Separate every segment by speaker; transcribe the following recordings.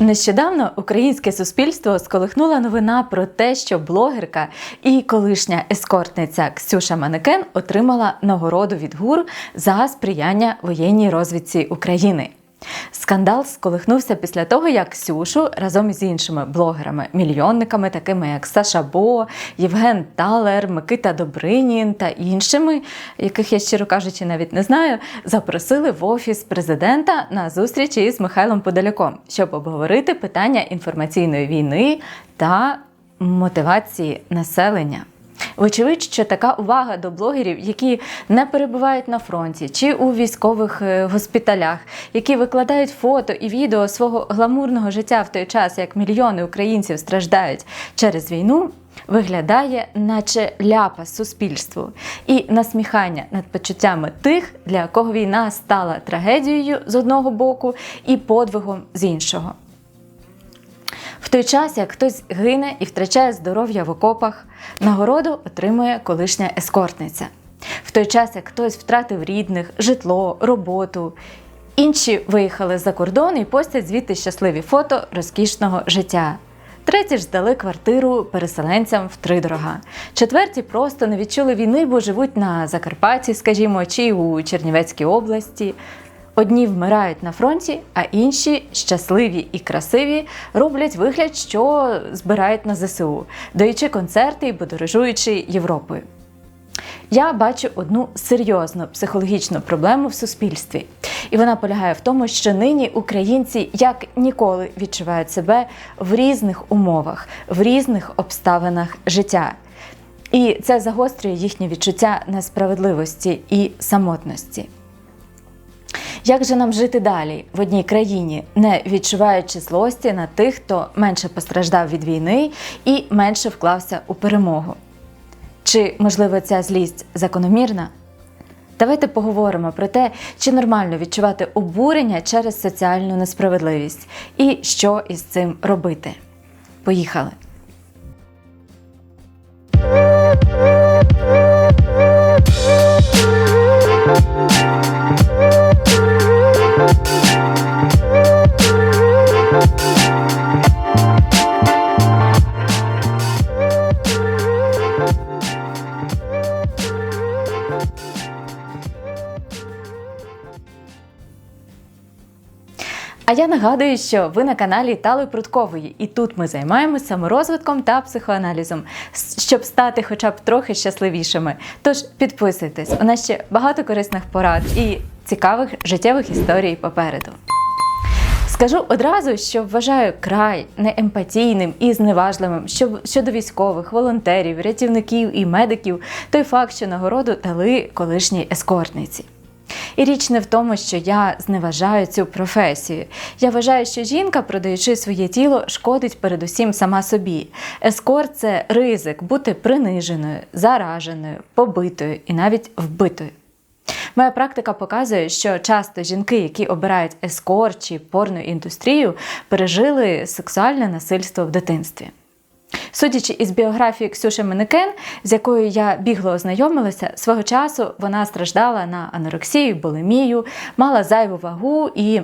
Speaker 1: Нещодавно українське суспільство сколихнула новина про те, що блогерка і колишня ескортниця Ксюша Манекен отримала нагороду від ГУР за сприяння воєнній розвідці України. Скандал сколихнувся після того, як Ксюшу разом із іншими блогерами-мільйонниками, такими як Саша Бо, Євген Талер, Микита Добринін та іншими, яких я щиро кажучи, навіть не знаю, запросили в офіс президента на зустріч із Михайлом Подоляком, щоб обговорити питання інформаційної війни та мотивації населення. Вочевидь, що така увага до блогерів, які не перебувають на фронті чи у військових е, госпіталях, які викладають фото і відео свого гламурного життя в той час, як мільйони українців страждають через війну, виглядає, наче ляпа суспільству і насміхання над почуттями тих, для кого війна стала трагедією з одного боку і подвигом з іншого. В той час, як хтось гине і втрачає здоров'я в окопах, нагороду отримує колишня ескортниця. В той час, як хтось втратив рідних, житло, роботу. Інші виїхали за кордон і постять звідти щасливі фото розкішного життя. Треті ж здали квартиру переселенцям втридорога. Четверті просто не відчули війни, бо живуть на Закарпатті, скажімо, чи у Чернівецькій області. Одні вмирають на фронті, а інші щасливі і красиві роблять вигляд, що збирають на ЗСУ, даючи концерти і подорожуючи Європою. Я бачу одну серйозну психологічну проблему в суспільстві, і вона полягає в тому, що нині українці як ніколи відчувають себе в різних умовах, в різних обставинах життя. І це загострює їхнє відчуття несправедливості і самотності. Як же нам жити далі в одній країні, не відчуваючи злості на тих, хто менше постраждав від війни і менше вклався у перемогу? Чи, можливо, ця злість закономірна? Давайте поговоримо про те, чи нормально відчувати обурення через соціальну несправедливість і що із цим робити. Поїхали! А я нагадую, що ви на каналі Тали Прудкової, і тут ми займаємося саморозвитком та психоаналізом, щоб стати хоча б трохи щасливішими. Тож підписуйтесь, у нас ще багато корисних порад і цікавих життєвих історій попереду. Скажу одразу, що вважаю край неемпатійним і зневажливим що- щодо військових, волонтерів, рятівників і медиків той факт, що нагороду дали колишній ескортниці. І річ не в тому, що я зневажаю цю професію. Я вважаю, що жінка, продаючи своє тіло, шкодить передусім сама собі. Ескорт це ризик бути приниженою, зараженою, побитою і навіть вбитою. Моя практика показує, що часто жінки, які обирають ескорт чи порноіндустрію, пережили сексуальне насильство в дитинстві. Судячи із біографії Ксюші Менекен, з якою я бігло ознайомилася, свого часу вона страждала на анорексію, булимію, мала зайву вагу і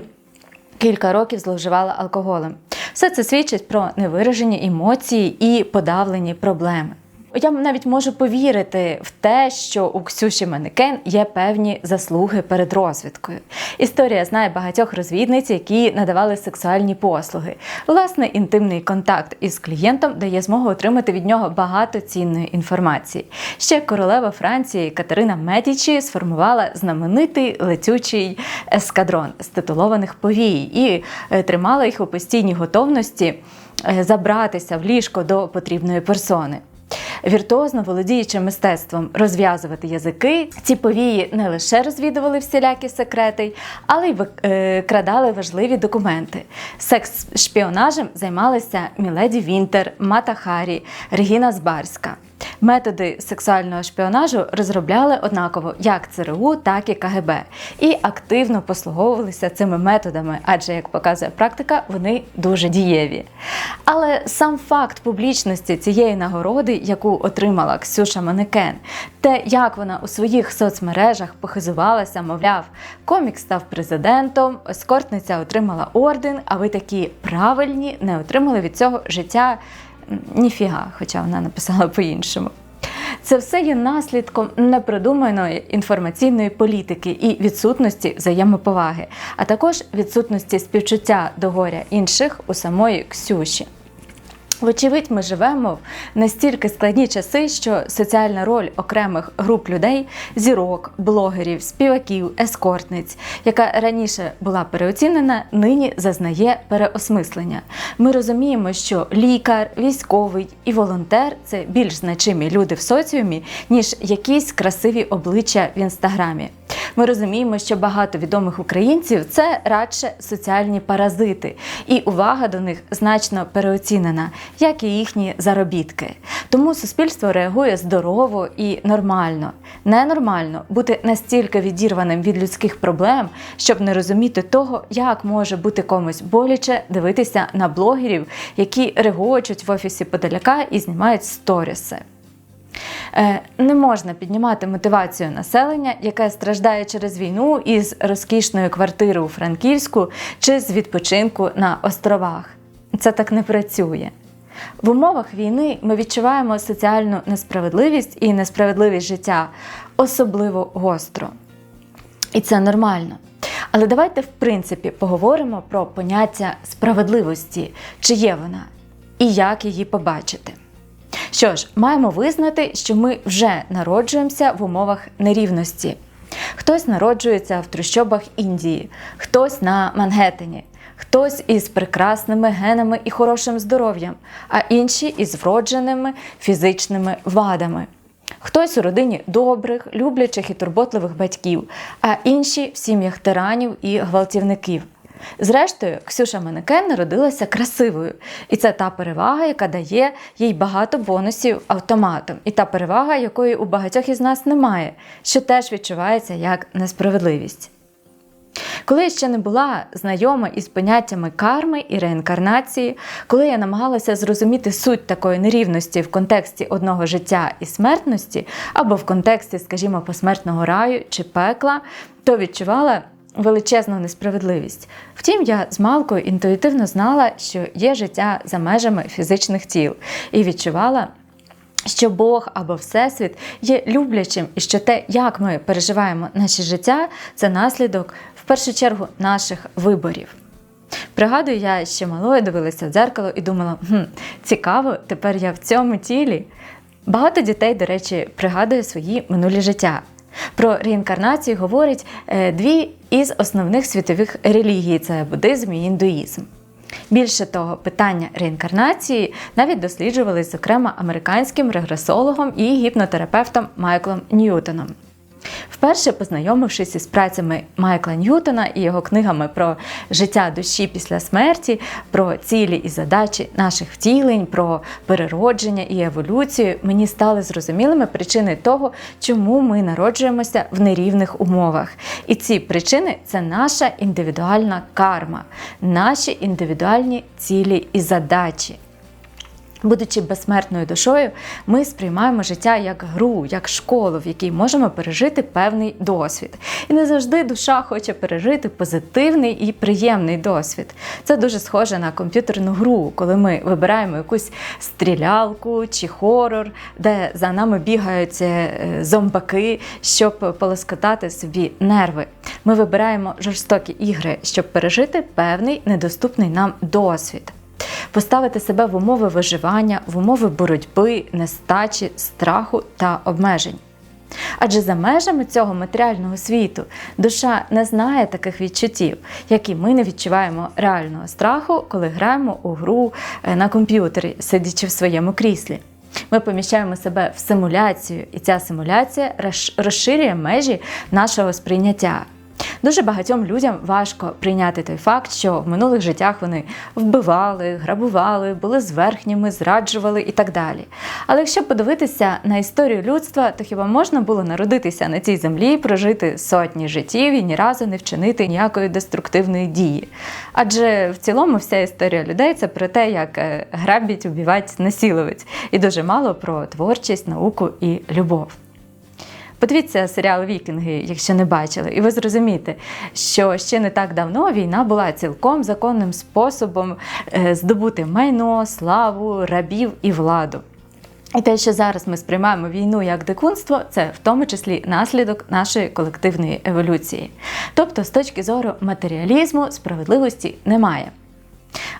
Speaker 1: кілька років зловживала алкоголем. Все це свідчить про невиражені емоції і подавлені проблеми. Я навіть можу повірити в те, що у Ксюші Манекен є певні заслуги перед розвідкою. Історія знає багатьох розвідниць, які надавали сексуальні послуги. Власне, інтимний контакт із клієнтом дає змогу отримати від нього багато цінної інформації. Ще королева Франції Катерина Медічі сформувала знаменитий летючий ескадрон з титулованих повій і е, тримала їх у постійній готовності е, забратися в ліжко до потрібної персони. Віртуозно володіючи мистецтвом розв'язувати язики, ці повії не лише розвідували всілякі секрети, але й викрадали важливі документи. Секс-шпіонажем займалися Міледі Вінтер, Мата Харі, Регіна Збарська. Методи сексуального шпіонажу розробляли однаково як ЦРУ, так і КГБ, і активно послуговувалися цими методами, адже, як показує практика, вони дуже дієві. Але сам факт публічності цієї нагороди, яку отримала Ксюша Манекен, те, як вона у своїх соцмережах похизувалася, мовляв, комік став президентом, ескортниця отримала орден, а ви такі правильні не отримали від цього життя ніфіга, хоча вона написала по-іншому. Це все є наслідком непродуманої інформаційної політики і відсутності взаємоповаги, а також відсутності співчуття до горя інших у самої Ксюші. Вочевидь, ми живемо в настільки складні часи, що соціальна роль окремих груп людей, зірок, блогерів, співаків, ескортниць, яка раніше була переоцінена, нині зазнає переосмислення. Ми розуміємо, що лікар, військовий і волонтер це більш значимі люди в соціумі, ніж якісь красиві обличчя в інстаграмі. Ми розуміємо, що багато відомих українців це радше соціальні паразити, і увага до них значно переоцінена, як і їхні заробітки. Тому суспільство реагує здорово і нормально. Ненормально бути настільки відірваним від людських проблем, щоб не розуміти того, як може бути комусь боляче дивитися на блогерів, які регочуть в офісі подаляка і знімають сторіси. Е, не можна піднімати мотивацію населення, яке страждає через війну із розкішної квартири у Франківську чи з відпочинку на островах. Це так не працює. В умовах війни ми відчуваємо соціальну несправедливість і несправедливість життя особливо гостро. І це нормально. Але давайте, в принципі, поговоримо про поняття справедливості, чи є вона, і як її побачити. Що ж, маємо визнати, що ми вже народжуємося в умовах нерівності. Хтось народжується в трущобах Індії, хтось на Мангеттені, хтось із прекрасними генами і хорошим здоров'ям, а інші із вродженими фізичними вадами. Хтось у родині добрих, люблячих і турботливих батьків, а інші в сім'ях тиранів і гвалтівників. Зрештою, Ксюша Манекен народилася красивою, і це та перевага, яка дає їй багато бонусів автоматом, і та перевага, якої у багатьох із нас немає, що теж відчувається як несправедливість. Коли я ще не була знайома із поняттями карми і реінкарнації, коли я намагалася зрозуміти суть такої нерівності в контексті одного життя і смертності, або в контексті, скажімо, посмертного раю чи пекла, то відчувала величезну несправедливість. Втім, я з малкою інтуїтивно знала, що є життя за межами фізичних тіл, і відчувала. Що Бог або Всесвіт є люблячим, і що те, як ми переживаємо наше життя, це наслідок першу чергу наших виборів. Пригадую, я ще малою дивилася в дзеркало і думала, хм, цікаво, тепер я в цьому тілі. Багато дітей, до речі, пригадує свої минулі життя. Про реінкарнацію говорять е, дві із основних світових релігій це буддизм і індуїзм. Більше того, питання реінкарнації навіть досліджували, зокрема, американським регресологом і гіпнотерапевтом Майклом Ньютоном. Вперше познайомившись із працями Майкла Ньютона і його книгами про життя душі після смерті, про цілі і задачі наших втілень, про переродження і еволюцію, мені стали зрозумілими причини того, чому ми народжуємося в нерівних умовах. І ці причини це наша індивідуальна карма, наші індивідуальні цілі і задачі. Будучи безсмертною душою, ми сприймаємо життя як гру, як школу, в якій можемо пережити певний досвід. І не завжди душа хоче пережити позитивний і приємний досвід. Це дуже схоже на комп'ютерну гру, коли ми вибираємо якусь стрілялку чи хорор, де за нами бігають е, зомбаки, щоб полоскотати собі нерви. Ми вибираємо жорстокі ігри, щоб пережити певний недоступний нам досвід поставити себе в умови виживання, в умови боротьби, нестачі, страху та обмежень. Адже за межами цього матеріального світу душа не знає таких відчуттів, які ми не відчуваємо реального страху, коли граємо у гру е, на комп'ютері, сидячи в своєму кріслі. Ми поміщаємо себе в симуляцію, і ця симуляція розширює межі нашого сприйняття. Дуже багатьом людям важко прийняти той факт, що в минулих життях вони вбивали, грабували, були зверхніми, зраджували і так далі. Але якщо подивитися на історію людства, то хіба можна було народитися на цій землі, прожити сотні життів і ні разу не вчинити ніякої деструктивної дії? Адже в цілому вся історія людей це про те, як е, грабить, убивать, насиловець, і дуже мало про творчість, науку і любов. Подивіться серіал Вікінги, якщо не бачили, і ви зрозумієте, що ще не так давно війна була цілком законним способом е, здобути майно, славу, рабів і владу. І те, що зараз ми сприймаємо війну як дикунство, це в тому числі наслідок нашої колективної еволюції. Тобто, з точки зору матеріалізму справедливості немає.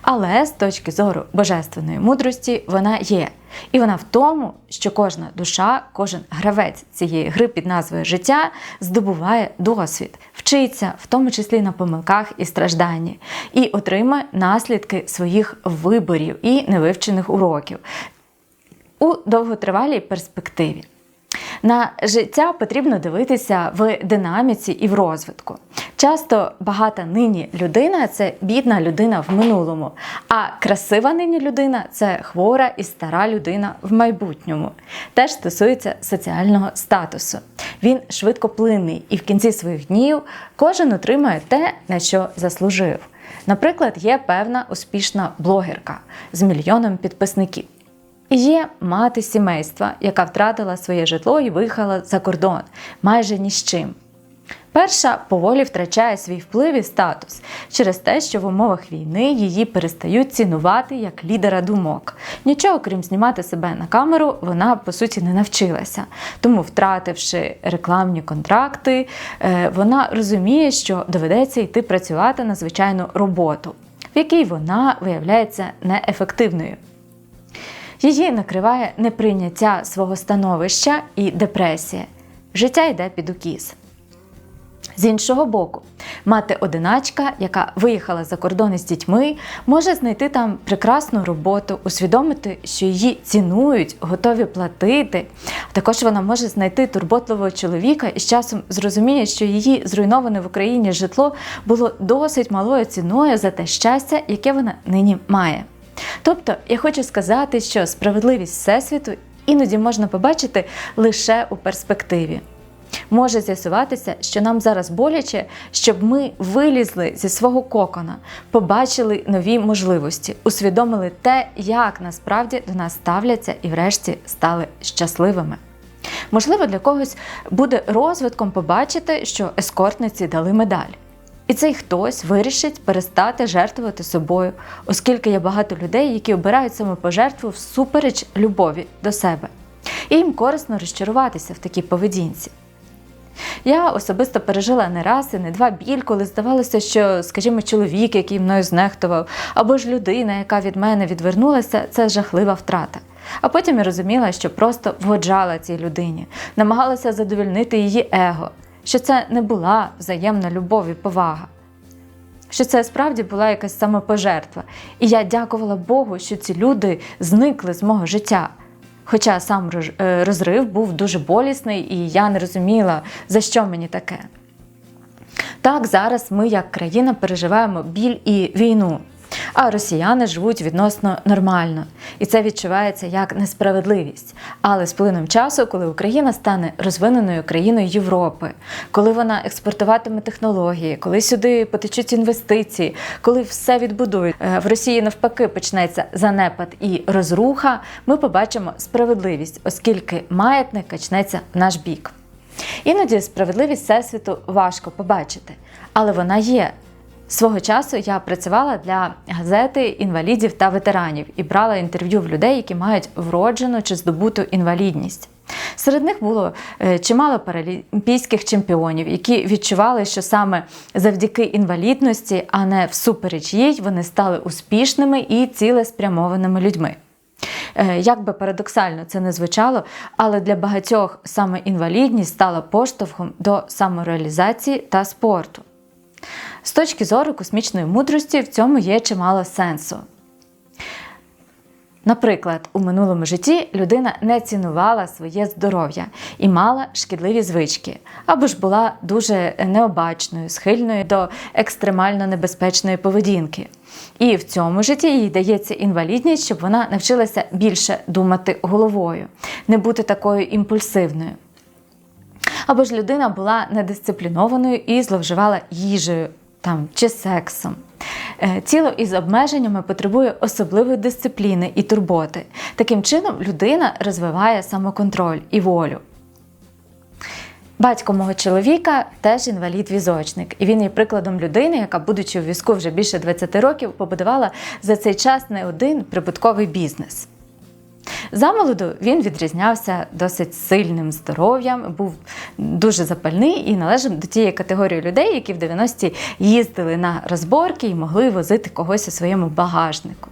Speaker 1: Але з точки зору божественної мудрості вона є. І вона в тому, що кожна душа, кожен гравець цієї гри під назвою життя здобуває досвід, вчиться, в тому числі на помилках і стражданні, і отримує наслідки своїх виборів і невивчених уроків у довготривалій перспективі. На життя потрібно дивитися в динаміці і в розвитку. Часто багата нині людина це бідна людина в минулому, а красива нині людина це хвора і стара людина в майбутньому. Теж стосується соціального статусу. Він швидкоплинний і в кінці своїх днів кожен отримує те, на що заслужив. Наприклад, є певна успішна блогерка з мільйоном підписників. Є мати сімейства, яка втратила своє житло і виїхала за кордон майже ні з чим. Перша поволі втрачає свій вплив і статус через те, що в умовах війни її перестають цінувати як лідера думок. Нічого, крім знімати себе на камеру, вона по суті не навчилася. Тому, втративши рекламні контракти, е, вона розуміє, що доведеться йти працювати на звичайну роботу, в якій вона виявляється неефективною. Її накриває неприйняття свого становища і депресія. Життя йде під укіс. З іншого боку, мати-одиначка, яка виїхала за кордони з дітьми, може знайти там прекрасну роботу, усвідомити, що її цінують, готові платити. Також вона може знайти турботливого чоловіка і з часом зрозуміє, що її зруйноване в Україні житло було досить малою ціною за те щастя, яке вона нині має. Тобто, я хочу сказати, що справедливість Всесвіту іноді можна побачити лише у перспективі. Може з'ясуватися, що нам зараз боляче, щоб ми вилізли зі свого кокона, побачили нові можливості, усвідомили те, як насправді до нас ставляться і, врешті, стали щасливими. Можливо, для когось буде розвитком побачити, що ескортниці дали медаль. І цей хтось вирішить перестати жертвувати собою, оскільки є багато людей, які обирають самопожертву всупереч любові до себе. І їм корисно розчаруватися в такій поведінці. Я особисто пережила не раз і не два біль, коли здавалося, що, скажімо, чоловік, який мною знехтував, або ж людина, яка від мене відвернулася, це жахлива втрата. А потім я розуміла, що просто вгоджала цій людині, намагалася задовільнити її его, що це не була взаємна любов і повага. Що це справді була якась самопожертва. І я дякувала Богу, що ці люди зникли з мого життя. Хоча сам е, розрив був дуже болісний, і я не розуміла, за що мені таке. Так, зараз ми, як країна, переживаємо біль і війну а росіяни живуть відносно нормально. І це відчувається як несправедливість. Але з плином часу, коли Україна стане розвиненою країною Європи, коли вона експортуватиме технології, коли сюди потечуть інвестиції, коли все відбудують е, в Росії навпаки почнеться занепад і розруха, ми побачимо справедливість, оскільки маятник качнеться в наш бік. Іноді справедливість всесвіту важко побачити, але вона є. Свого часу я працювала для газети інвалідів та ветеранів і брала інтерв'ю в людей, які мають вроджену чи здобуту інвалідність. Серед них було е, чимало паралімпійських чемпіонів, які відчували, що саме завдяки інвалідності, а не всупереч їй, вони стали успішними і цілеспрямованими людьми. Е, як би парадоксально це не звучало, але для багатьох саме інвалідність стала поштовхом до самореалізації та спорту. З точки зору космічної мудрості в цьому є чимало сенсу. Наприклад, у минулому житті людина не цінувала своє здоров'я і мала шкідливі звички, або ж була дуже необачною, схильною до екстремально небезпечної поведінки. І в цьому житті їй дається інвалідність, щоб вона навчилася більше думати головою, не бути такою імпульсивною. Або ж людина була недисциплінованою і зловживала їжею там, чи сексом. Е, Тіло із обмеженнями потребує особливої дисципліни і турботи. Таким чином, людина розвиває самоконтроль і волю. Батько мого чоловіка теж інвалід-візочник, і він є прикладом людини, яка, будучи у візку вже більше 20 років, побудувала за цей час не один прибутковий бізнес. Замолоду він відрізнявся досить сильним здоров'ям, був дуже запальний і належав до тієї категорії людей, які в 90-ті їздили на розборки і могли возити когось у своєму багажнику.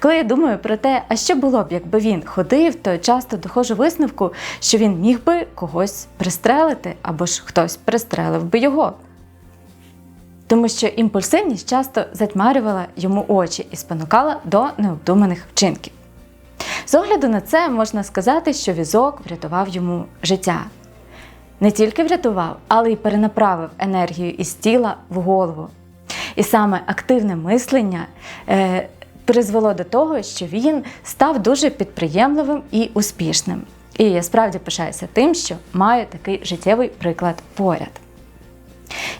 Speaker 1: Коли я думаю про те, а що було б, якби він ходив, то часто доходжу висновку, що він міг би когось пристрелити або ж хтось пристрелив би його. Тому що імпульсивність часто затьмарювала йому очі і спонукала до необдуманих вчинків. З огляду на це можна сказати, що візок врятував йому життя. Не тільки врятував, але й перенаправив енергію із тіла в голову. І саме активне мислення е, призвело до того, що він став дуже підприємливим і успішним. І я справді пишаюся тим, що маю такий життєвий приклад поряд.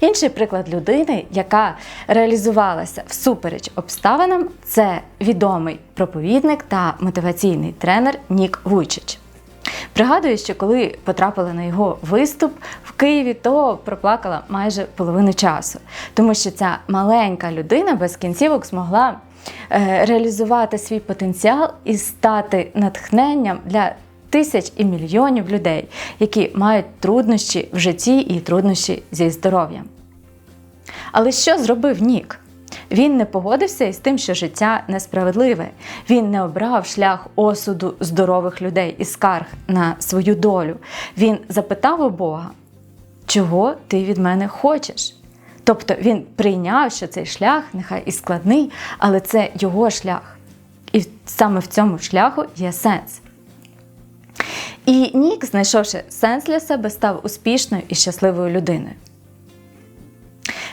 Speaker 1: Інший приклад людини, яка реалізувалася всупереч обставинам, це відомий проповідник та мотиваційний тренер Нік Вуйчич. Пригадую, що коли потрапила на його виступ в Києві, то проплакала майже половину часу, тому що ця маленька людина без кінцівок змогла е, реалізувати свій потенціал і стати натхненням для тисяч і мільйонів людей, які мають труднощі в житті і труднощі зі здоров'ям. Але що зробив Нік? Він не погодився із тим, що життя несправедливе. Він не обрав шлях осуду здорових людей і скарг на свою долю. Він запитав у Бога, чого ти від мене хочеш? Тобто він прийняв, що цей шлях, нехай і складний, але це його шлях. І саме в цьому шляху є сенс. І Нік, знайшовши сенс для себе, став успішною і щасливою людиною.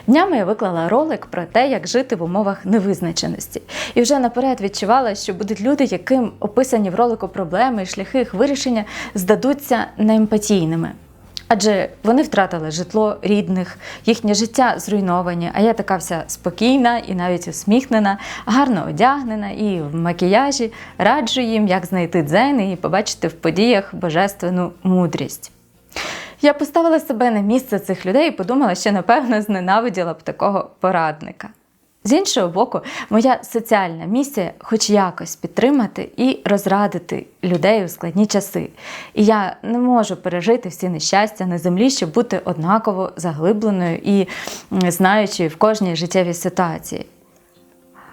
Speaker 1: Днями я виклала ролик про те, як жити в умовах невизначеності, і вже наперед відчувала, що будуть люди, яким описані в ролику проблеми і шляхи їх вирішення здадуться неемпатійними. Адже вони втратили житло рідних, їхнє життя зруйновані, а я така вся спокійна і навіть усміхнена, гарно одягнена і в макіяжі раджу їм, як знайти дзен і побачити в подіях божественну мудрість. Я поставила себе на місце цих людей і подумала, що напевно зненавиділа б такого порадника. З іншого боку, моя соціальна місія хоч якось підтримати і розрадити людей у складні часи. І я не можу пережити всі нещастя на землі, щоб бути однаково заглибленою і знаючою в кожній життєвій ситуації.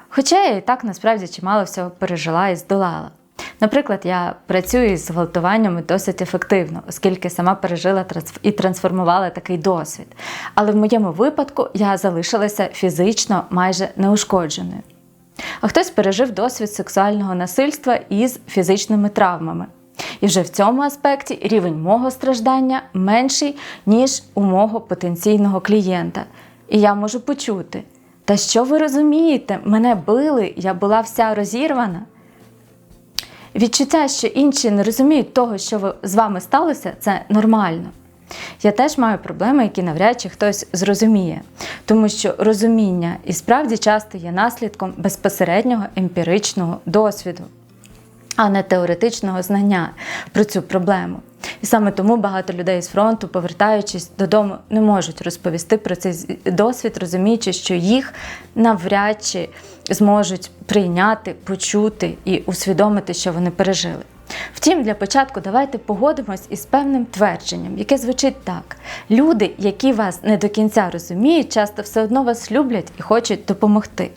Speaker 1: Хоча я і так насправді чимало всього пережила і здолала. Наприклад, я працюю з гвалтуваннями досить ефективно, оскільки сама пережила і трансформувала такий досвід. Але в моєму випадку я залишилася фізично майже неушкодженою. А хтось пережив досвід сексуального насильства із фізичними травмами. І вже в цьому аспекті рівень мого страждання менший, ніж у мого потенційного клієнта. І я можу почути: та що ви розумієте, мене били, я була вся розірвана. Відчуття, що інші не розуміють того, що з вами сталося, це нормально. Я теж маю проблеми, які навряд чи хтось зрозуміє, тому що розуміння і справді часто є наслідком безпосереднього емпіричного досвіду, а не теоретичного знання про цю проблему. І саме тому багато людей з фронту, повертаючись додому, не можуть розповісти про цей досвід, розуміючи, що їх навряд чи зможуть прийняти, почути і усвідомити, що вони пережили. Втім, для початку давайте погодимось із певним твердженням, яке звучить так: люди, які вас не до кінця розуміють, часто все одно вас люблять і хочуть допомогти.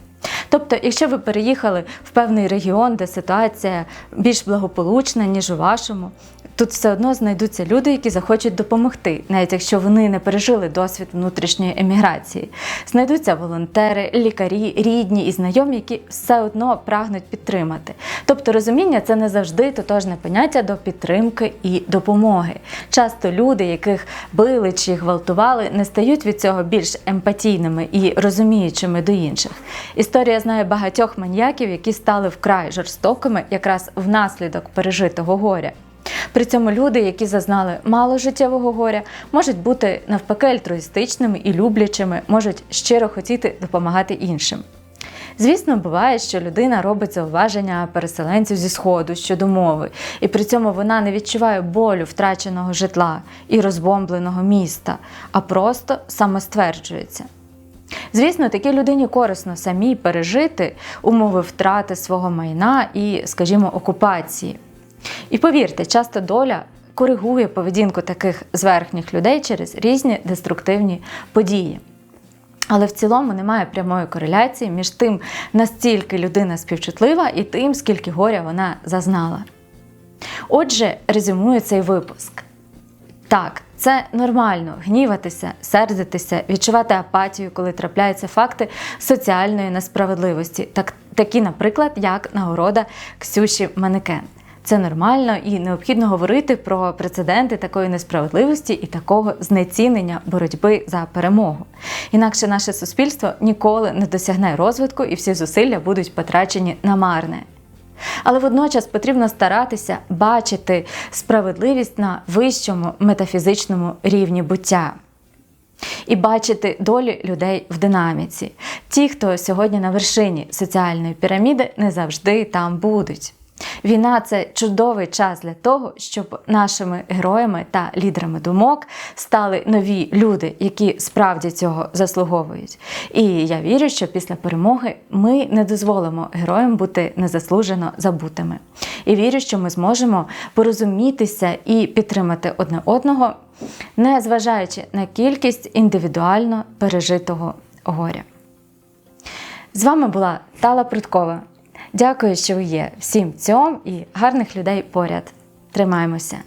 Speaker 1: Тобто, якщо ви переїхали в певний регіон, де ситуація більш благополучна, ніж у вашому, тут все одно знайдуться люди, які захочуть допомогти, навіть якщо вони не пережили досвід внутрішньої еміграції. Знайдуться волонтери, лікарі, рідні і знайомі, які все одно прагнуть підтримати. Тобто розуміння це не завжди тотожне поняття до підтримки і допомоги. Часто люди, яких били чи гвалтували, не стають від цього більш емпатійними і розуміючими до інших. Історія знає багатьох маньяків, які стали вкрай жорстокими якраз внаслідок пережитого горя. При цьому люди, які зазнали мало життєвого горя, можуть бути навпаки альтруїстичними і люблячими, можуть щиро хотіти допомагати іншим. Звісно, буває, що людина робить зауваження переселенцю зі сходу щодо мови, і при цьому вона не відчуває болю втраченого житла і розбомбленого міста, а просто самостверджується. Звісно, такій людині корисно самій пережити умови втрати свого майна і, скажімо, окупації. І повірте, часто доля коригує поведінку таких зверхніх людей через різні деструктивні події. Але в цілому немає прямої кореляції між тим, настільки людина співчутлива, і тим, скільки горя вона зазнала. Отже, резюмую цей випуск. Так, це нормально гніватися, сердитися, відчувати апатію, коли трапляються факти соціальної несправедливості, так, такі, наприклад, як нагорода Ксюші Манекен. Це нормально і необхідно говорити про прецеденти такої несправедливості і такого знецінення боротьби за перемогу. Інакше наше суспільство ніколи не досягне розвитку і всі зусилля будуть потрачені на марне. Але водночас потрібно старатися бачити справедливість на вищому метафізичному рівні буття. І бачити долі людей в динаміці. Ті, хто сьогодні на вершині соціальної піраміди, не завжди там будуть. Війна це чудовий час для того, щоб нашими героями та лідерами думок стали нові люди, які справді цього заслуговують. І я вірю, що після перемоги ми не дозволимо героям бути незаслужено забутими. І вірю, що ми зможемо порозумітися і підтримати одне одного, не зважаючи на кількість індивідуально пережитого горя. З вами була Тала Прудкова. Дякую, що ви є всім цьом і гарних людей поряд. Тримаємося.